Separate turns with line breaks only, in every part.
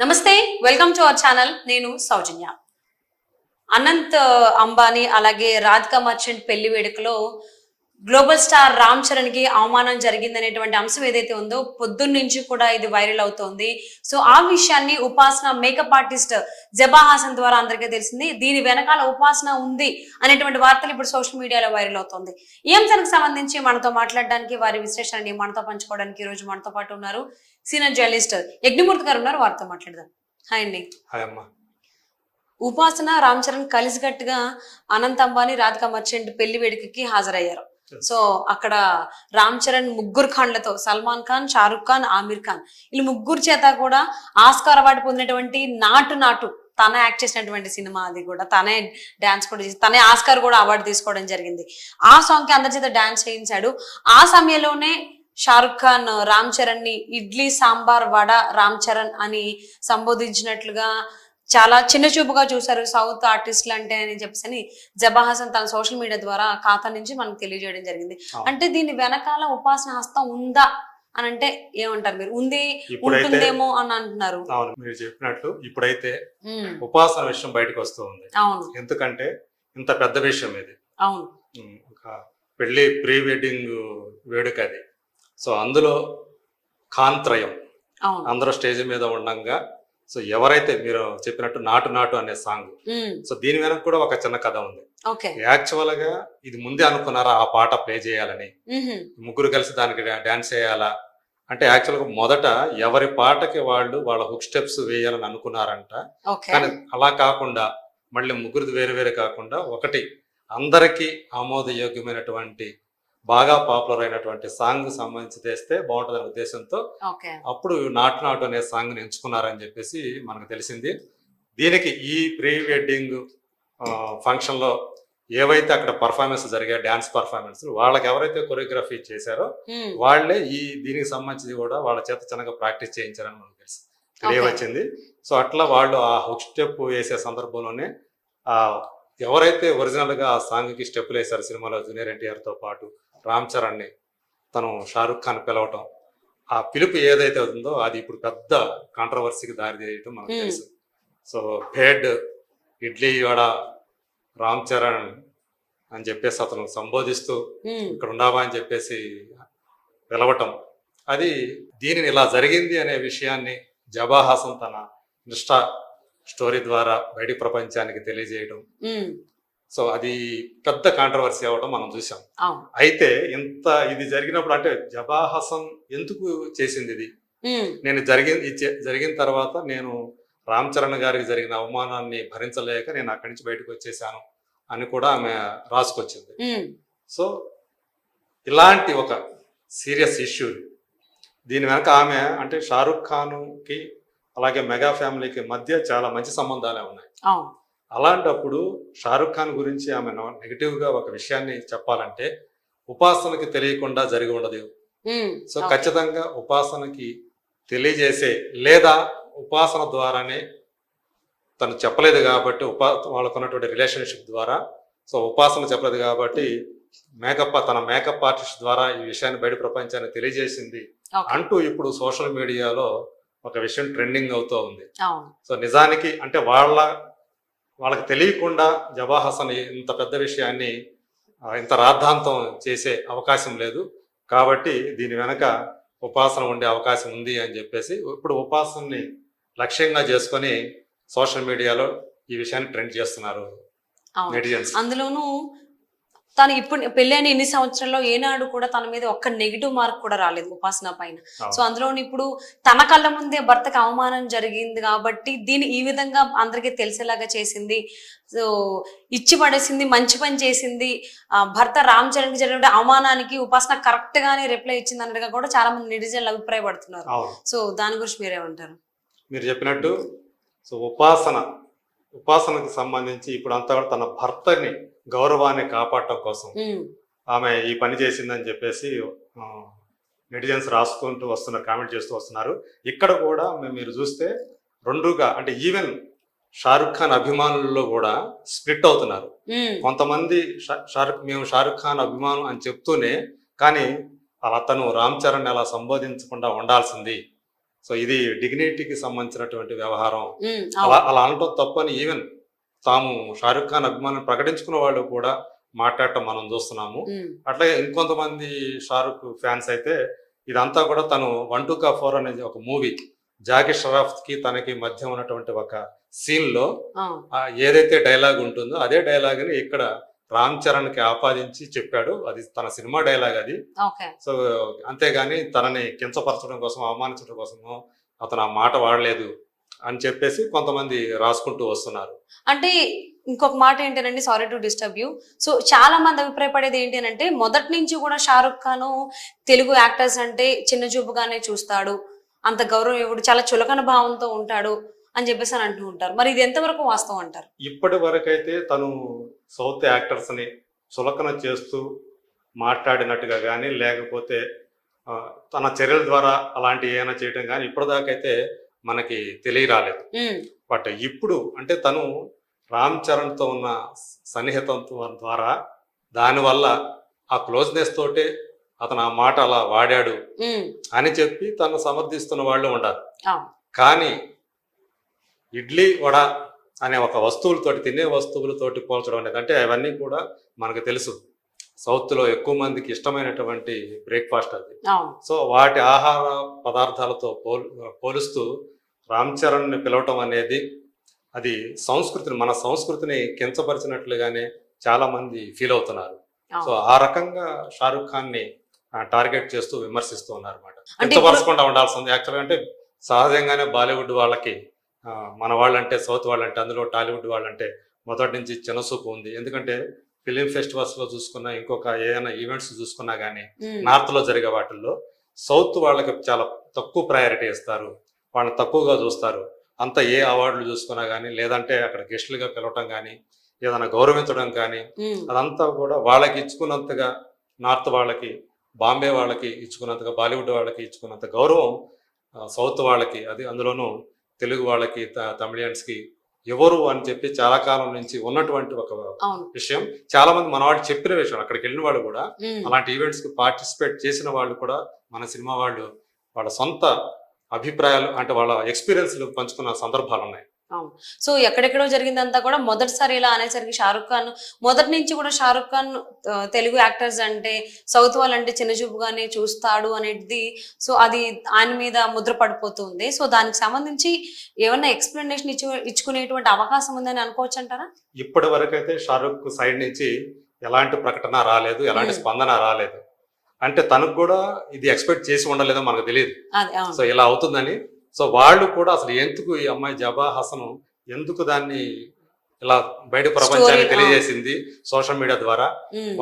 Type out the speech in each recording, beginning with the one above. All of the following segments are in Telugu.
నమస్తే వెల్కమ్ టు అవర్ ఛానల్. నేను సౌజన్య. అనంత్ అంబానీ అలాగే రాధికా మర్చెంట్ పెళ్ళి వేడుకలో గ్లోబల్ స్టార్ రామ్ చరణ్కి అవమానం జరిగిందనేటువంటి అంశం ఏదైతే ఉందో పొద్దున్న నుంచి కూడా ఇది వైరల్ అవుతోంది. సో ఆ విషయాన్ని ఉపాసన మేకప్ ఆర్టిస్ట్ జబా హాసన్ ద్వారా అందరికీ తెలిసింది. దీని వెనకాల ఉపాసన ఉంది అనేటువంటి వార్తలు ఇప్పుడు సోషల్ మీడియాలో వైరల్ అవుతోంది. ఈ అంశానికి సంబంధించి మనతో మాట్లాడడానికి వారి విశ్లేషణని మనతో పంచుకోవడానికి ఈ రోజు మనతో పాటు ఉన్నారు సీనియర్ జర్నలిస్ట్ యజ్ఞమూర్తి గారు ఉన్నారు. వారితో మాట్లాడదాం. హాయ్ అండి.
హాయ్ అమ్మా.
ఉపాసన రామ్ చరణ్ కలిసికట్టుగా అనంత్ అంబానీ రాధికా మర్చెంట్ పెళ్ళి వేడుకకి హాజరయ్యారు. సో అక్కడ రామ్ చరణ్ ముగ్గురు ఖాన్లతో సల్మాన్ ఖాన్ షారుఖ్ ఖాన్ ఆమిర్ ఖాన్. వీళ్ళు ముగ్గురు చేత కూడా ఆస్కార్ అవార్డు పొందినటువంటి నాటు నాటు తన యాక్ట్ చేసినటువంటి సినిమా అది కూడా. తనే డాన్స్ కూడా చేసి తనే ఆస్కార్ కూడా అవార్డు తీసుకోవడం జరిగింది. ఆ సాంగ్కి అందరి చేత డాన్స్ చేయించాడు. ఆ సమయంలోనే షారుఖ్ ఖాన్ రామ్ చరణ్ని ఇడ్లీ సాంబార్ వడ రామ్ చరణ్ అని సంబోధించినట్లుగా చాలా చిన్న చూపుగా చూశారు సౌత్ ఆర్టిస్టులు అంటే అని చెప్పేసి జబా హసన్ తన సోషల్ మీడియా ద్వారా ఖాతా నుంచి మనకు తెలియజేయడం జరిగింది. అంటే దీని వెనకాల ఉపాసన హస్తం ఉందా అని అంటే ఏమంటారు మీరు? ఉంది ఉంటుందేమో అని అంటున్నారు.
అవును మీరు చెప్పినట్లు ఇప్పుడైతే ఉపాసన విషయం బయటకు వస్తూ ఉంది.
అవును.
ఎందుకంటే ఇంత పెద్ద విషయం ఇది.
అవును.
ఒక పెళ్ళి ప్రీ వెడ్డింగ్ వేడుక అది. సో అందులో కాంత్రయం.
అవును.
అందరూ స్టేజ్ మీద ఉండంగా సో ఎవరైతే మీరు చెప్పినట్టు నాటు నాటు అనే సాంగ్ సో దీని వెనక కూడా ఒక చిన్న కథ ఉంది. యాక్చువల్గా ఇది ముందే అనుకున్నారా ఆ పాట ప్లే చేయాలని? ముగ్గురు కలిసి దానికి డాన్స్ చేయాలా? అంటే యాక్చువల్గా మొదట ఎవరి పాటకి వాళ్ళు వాళ్ళ హుక్ స్టెప్స్ వేయాలని అనుకున్నారంట. కానీ అలా కాకుండా మళ్ళీ ముగ్గురిది వేరు వేరే కాకుండా ఒకటి అందరికీ ఆమోదయోగ్యమైనటువంటి బాగా పాపులర్ అయినటువంటి సాంగ్ సంబంధించి తెస్తే బాగుంటుందనే ఉద్దేశంతో అప్పుడు నాటు నాటు అనే సాంగ్ని ఎంచుకున్నారని చెప్పేసి మనకు తెలిసింది. దీనికి ఈ ప్రీ వెడ్డింగ్ ఫంక్షన్లో ఏవైతే అక్కడ పర్ఫార్మెన్స్ జరిగాయి డ్యాన్స్ పర్ఫార్మెన్స్ వాళ్ళకి ఎవరైతే కొరియోగ్రఫీ చేశారో వాళ్ళే ఈ దీనికి సంబంధించి కూడా వాళ్ళ చేత చిన్నగా ప్రాక్టీస్ చేయించారని మనకు తెలుసు తెలియవచ్చింది. సో అట్లా వాళ్ళు ఆ హుక్ స్టెప్ వేసే సందర్భంలోనే ఆ ఎవరైతే ఒరిజినల్గా ఆ సాంగ్కి స్టెప్పులు వేశారు సినిమాలో జూనియర్ ఎన్టీఆర్తో పాటు రామ్ చరణ్ని తను షారుఖ్ ఖాన్ పిలవటం. ఆ పిలుపు ఏదైతే ఉందో అది ఇప్పుడు పెద్ద కాంట్రవర్సీకి దారి తీయటం మనకు. తెలుసు. సో భేడ్ ఇడ్లీ వడ రామ్ చరణ్ అని చెప్పేసి అతను సంబోధిస్తూ ఇక్కడ ఉన్నావా అని చెప్పేసి పిలవటం. అది దీనిని ఇలా జరిగింది అనే విషయాన్ని జబా హాసన్ తన ఇన్స్టా స్టోరీ ద్వారా బయటి ప్రపంచానికి తెలియజేయడం సో అది పెద్ద కాంట్రవర్సీ అవ్వడం మనం చూసాం అయితే ఇంత ఇది జరిగినప్పుడు అంటే జబా హసన్ ఎందుకు చేసింది ఇది? నేను జరిగిన చే- జరిగిన తర్వాత నేను రామ్ చరణ్ గారికి జరిగిన అవమానాన్ని భరించలేక నేను అక్కడి నుంచి బయటకు వచ్చేసాను అని కూడా ఆమె రాసుకొచ్చింది. సో ఇలాంటి ఒక సీరియస్ ఇష్యూ దీని వెనక ఆమె అంటే షారుఖ్ ఖాన్కి అలాగే మెగా ఫ్యామిలీకి మధ్య చాలా మంచి సంబంధాలే ఉన్నాయి. అలాంటప్పుడు షారుఖ్ ఖాన్ గురించి ఆమె నెగిటివ్గా ఒక విషయాన్ని చెప్పాలంటే ఉపాసనకి తెలియకుండా జరిగి ఉండదు సో. ఖచ్చితంగా ఉపాసనకి తెలియజేసే లేదా ఉపాసన ద్వారానే తను చెప్పలేదు కాబట్టి ఉపా వాళ్ళకు ఉన్నటువంటి రిలేషన్షిప్ ద్వారా సో ఉపాసన చెప్పలేదు కాబట్టి మేకప్ తన మేకప్ ఆర్టిస్ట్ ద్వారా ఈ విషయాన్ని బయట ప్రపంచానికి తెలియజేసింది. అంటూ ఇప్పుడు సోషల్ మీడియాలో ఒక విషయం ట్రెండింగ్ అవుతూ ఉంది సో నిజానికి అంటే వాళ్ళ వాళ్ళకి తెలియకుండా జబా హసన్ ఇంత పెద్ద విషయాన్ని ఇంత రాద్ధాంతం చేసే అవకాశం లేదు. కాబట్టి దీని వెనక ఉపాసన ఉండే అవకాశం ఉంది అని చెప్పేసి ఇప్పుడు ఉపాసనని లక్ష్యంగా చేసుకొని సోషల్ మీడియాలో ఈ విషయాన్ని ట్రెండ్ చేస్తున్నారు
అందులోనూ తను ఇప్పుడు పెళ్ళైన ఇన్ని సంవత్సరాల్లో ఏనాడు కూడా తన మీద ఒక్క నెగిటివ్ మార్క్ కూడా రాలేదు ఉపాసన పైన. సో అందులో ఇప్పుడు తన కళ్ళ ముందే భర్తకి అవమానం జరిగింది కాబట్టి దీన్ని ఈ విధంగా అందరికీ తెలిసేలాగా చేసింది. సో ఇచ్చి పడేసింది మంచి పని చేసింది. ఆ, భర్త రామ్ చరణ్ జరిగిన అవమానానికి ఉపాసన కరెక్ట్ గానే రిప్లై ఇచ్చింది అన్నట్టుగా కూడా చాలా మంది నెటిజన్లు అభిప్రాయపడుతున్నారు. సో దాని గురించి మీరేమంటారు?
మీరు చెప్పినట్టు సో ఉపాసన ఉపాసనకు సంబంధించి ఇప్పుడు అంతా కూడా తన భర్తని గౌరవాన్ని కాపాడటం కోసం ఆమె ఈ పని చేసిందని చెప్పేసి నెటిజన్స్ రాసుకుంటూ వస్తున్నారు కామెంట్ చేస్తూ వస్తున్నారు. ఇక్కడ కూడా మీరు చూస్తే రెండుగా అంటే ఈవెన్ షారుఖ్ ఖాన్ అభిమానుల్లో కూడా స్ప్లిట్ అవుతున్నారు. కొంతమంది షారుఖ్ మేము షారుఖ్ ఖాన్ అభిమానం అని చెప్తూనే కానీ అలా అతను రామ్ చరణ్ అలా సంబోధించకుండా ఉండాల్సింది. సో ఇది డిగ్నిటీకి సంబంధించినటువంటి వ్యవహారం. అలా. అలా అనటం తప్పని ఈవెన్ తాము షారుఖ్ ఖాన్ అభిమానం ప్రకటించుకున్న వాళ్ళు కూడా మాట్లాడటం మనం చూస్తున్నాము. అట్లాగే ఇంకొంతమంది షారుఖ్ ఫ్యాన్స్ అయితే ఇదంతా కూడా తను వన్ టూ కా ఫోర్ అనేది ఒక మూవీ జాకీ షరాఫ్కి తనకి మధ్య ఉన్నటువంటి ఒక సీన్లో ఏదైతే డైలాగ్ ఉంటుందో అదే డైలాగ్ని ఇక్కడ రామ్ చరణ్కి ఆపాదించి చెప్పాడు. అది తన సినిమా డైలాగ్ అది. సో అంతేగాని తనని కించపరచడం కోసం అవమానించడం కోసము అతను ఆ మాట వాడలేదు. అని చెప్పేసి కొంతమంది రాసుకుంటూ వస్తున్నారు.
అంటే ఇంకొక మాట ఏంటంటే sorry to disturb you so చాలా మంది అభిప్రాయపడేది ఏంటి అని అంటే మొదటి నుంచి కూడా షారుఖ్ ఖాన్ తెలుగు యాక్టర్స్ అంటే చిన్న చూపుగానే చూస్తాడు. అంత గౌరవం ఇవ్వడు చాలా చులకన భావంతో ఉంటాడు అని చెప్పేసి అని అంటూ ఉంటారు. మరి ఇది ఎంతవరకు వాస్తవం అంటారు?
ఇప్పటి వరకైతే తను సౌత్ యాక్టర్స్ని చులకన చేస్తూ మాట్లాడినట్టుగా కానీ లేకపోతే తన చర్యల ద్వారా అలాంటి ఏమైనా చేయటం కానీ ఇప్పటిదాకైతే మనకి తెలియరాలేదు. బట్ ఇప్పుడు అంటే తను రామ్ చరణ్తో ఉన్న సన్నిహితంతో ద్వారా దానివల్ల ఆ క్లోజ్నెస్ తోటే అతను ఆ మాట అలా వాడాడు అని చెప్పి తను సమర్థిస్తున్న వాళ్ళు ఉండాలి. కానీ ఇడ్లీ వడ అనే ఒక వస్తువులతోటి తినే వస్తువులతోటి పోల్చడం అనేది అంటే అవన్నీ కూడా మనకు తెలుసు. సౌత్లో ఎక్కువ మందికి ఇష్టమైనటువంటి బ్రేక్ఫాస్ట్ అది. సో వాటి ఆహార పదార్థాలతో పోల్ పోలుస్తూ రామ్ చరణ్ని పిలవటం అనేది అది సంస్కృతిని మన సంస్కృతిని కించపరిచినట్లుగానే చాలా మంది ఫీల్ అవుతున్నారు. సో ఆ రకంగా షారుఖ్ ఖాన్ని టార్గెట్ చేస్తూ విమర్శిస్తూ ఉన్నారు అనమాట కించపరచకుండా ఉండాల్సింది. యాక్చువల్గా అంటే సహజంగానే బాలీవుడ్ వాళ్ళకి మన వాళ్ళంటే సౌత్ వాళ్ళంటే అందులో టాలీవుడ్ వాళ్ళంటే మొదటి నుంచి చిన్నసూపు ఉంది. ఎందుకంటే ఫిలిం ఫెస్టివల్స్లో చూసుకున్నా ఇంకొక ఏదైనా ఈవెంట్స్ చూసుకున్నా కానీ
ఉమ్,
నార్త్లో జరిగే వాటిల్లో సౌత్ వాళ్ళకి చాలా తక్కువ ప్రయారిటీ ఇస్తారు. వాళ్ళని తక్కువగా చూస్తారు. అంత ఏ అవార్డులు చూసుకున్నా కానీ లేదంటే అక్కడ గెస్టులుగా పిలవటం కానీ ఏదైనా గౌరవించడం కానీ అదంతా కూడా వాళ్ళకి ఇచ్చుకున్నంతగా నార్త్ వాళ్ళకి బాంబే వాళ్ళకి ఇచ్చుకున్నంతగా బాలీవుడ్ వాళ్ళకి ఇచ్చుకున్నంత గౌరవం సౌత్ వాళ్ళకి అది అందులోనూ తెలుగు వాళ్ళకి తమిళియన్స్కి ఎవరు అని చెప్పి చాలా కాలం నుంచి ఉన్నటువంటి ఒక విషయం. చాలా మంది మన వాళ్ళు చెప్పిన విషయం అక్కడికి వెళ్ళిన వాళ్ళు కూడా అలాంటి ఈవెంట్స్కి పార్టిసిపేట్ చేసిన వాళ్ళు కూడా మన సినిమా వాళ్ళు వాళ్ళ సొంత అభిప్రాయాలు అంటే వాళ్ళ ఎక్స్పీరియన్స్లు పంచుకున్న సందర్భాలు ఉన్నాయి.
సో ఎక్కడెక్కడో జరిగిందంతా కూడా మొదటిసారి ఇలా అనేసరికి షారుఖ్ ఖాన్ మొదటి నుంచి కూడా షారుఖ్ ఖాన్ తెలుగు యాక్టర్స్ అంటే సౌత్ వాళ్ళంటే చిన్న చూపుగానే చూస్తాడు అనేది సో అది ఆయన మీద ముద్ర పడిపోతుంది. సో దానికి సంబంధించి ఏమన్నా ఎక్స్ప్లెనేషన్ ఇచ్చు ఇచ్చుకునేటువంటి అవకాశం ఉందని అనుకోవచ్చు అంటారా
ఇప్పటి వరకు అయితే షారుఖ్ సైడ్ నుంచి ఎలాంటి ప్రకటన రాలేదు ఎలాంటి. స్పందన రాలేదు. అంటే తనకు కూడా ఇది ఎక్స్పెక్ట్ చేసి ఉండలేదో మనకు తెలియదు. సో ఇలా అవుతుందని సో వాళ్ళు కూడా అసలు ఎందుకు ఈ అమ్మాయి జబా హసన్ ఎందుకు దాన్ని ఇలా బయట ప్రపంచానికి తెలియజేసింది సోషల్ మీడియా ద్వారా?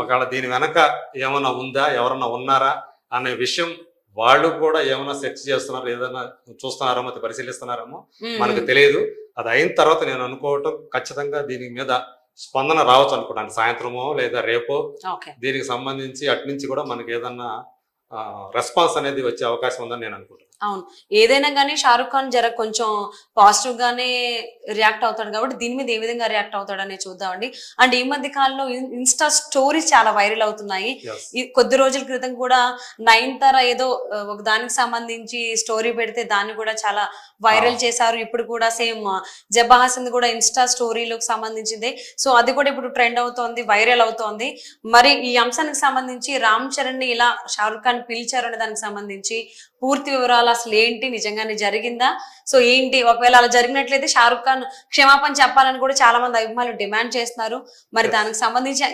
ఒకవేళ దీని వెనక ఏమైనా ఉందా? ఎవరన్నా ఉన్నారా? అనే విషయం వాళ్ళు కూడా ఏమైనా సెర్చ్ చేస్తున్నారు? ఏదైనా చూస్తున్నారేమో అది పరిశీలిస్తున్నారేమో? మనకు తెలియదు. అది అయిన తర్వాత నేను అనుకోవటం ఖచ్చితంగా దీని మీద స్పందన రావచ్చు అనుకుంటాను. సాయంత్రమో లేదా రేపో దీనికి సంబంధించి అటు నుంచి కూడా మనకి ఏదన్నా రెస్పాన్స్ అనేది వచ్చే అవకాశం ఉందని నేను అనుకుంటున్నాను.
అవును. ఏదైనా కానీ షారుఖ్ ఖాన్ జర కొంచెం పాజిటివ్ గానే రియాక్ట్ అవుతాడు కాబట్టి దీని మీద ఏ విధంగా రియాక్ట్ అవుతాడనే చూద్దామండి. అండ్ ఈ మధ్య కాలంలో ఇన్- ఇన్స్టా స్టోరీస్ చాలా వైరల్ అవుతున్నాయి. కొద్ది రోజుల క్రితం కూడా నయనతార ఏదో ఆ, ఒక దానికి సంబంధించి స్టోరీ పెడితే దాన్ని కూడా చాలా వైరల్. చేశారు. ఇప్పుడు కూడా సేమ్ జబహాసన్ కూడా ఇన్స్టా స్టోరీలకు సంబంధించిందే. సో అది కూడా ఇప్పుడు ట్రెండ్ అవుతోంది వైరల్ అవుతోంది. మరి ఈ అంశానికి సంబంధించి రామ్ చరణ్ని ఇలా షారుఖ్ ఖాన్ పిలిచారు అనే దానికి సంబంధించి పూర్తి వివరాలు అసలు ఏంటి? నిజంగానే జరిగిందా? సో ఏంటి? ఒకవేళ అలా జరిగినట్లయితే షారుఖ్ ఖాన్ క్షమాపణ చెప్పాలని కూడా చాలా మంది అభిమానులు డిమాండ్ చేస్తున్నారు. మరి. దానికి సంబంధించి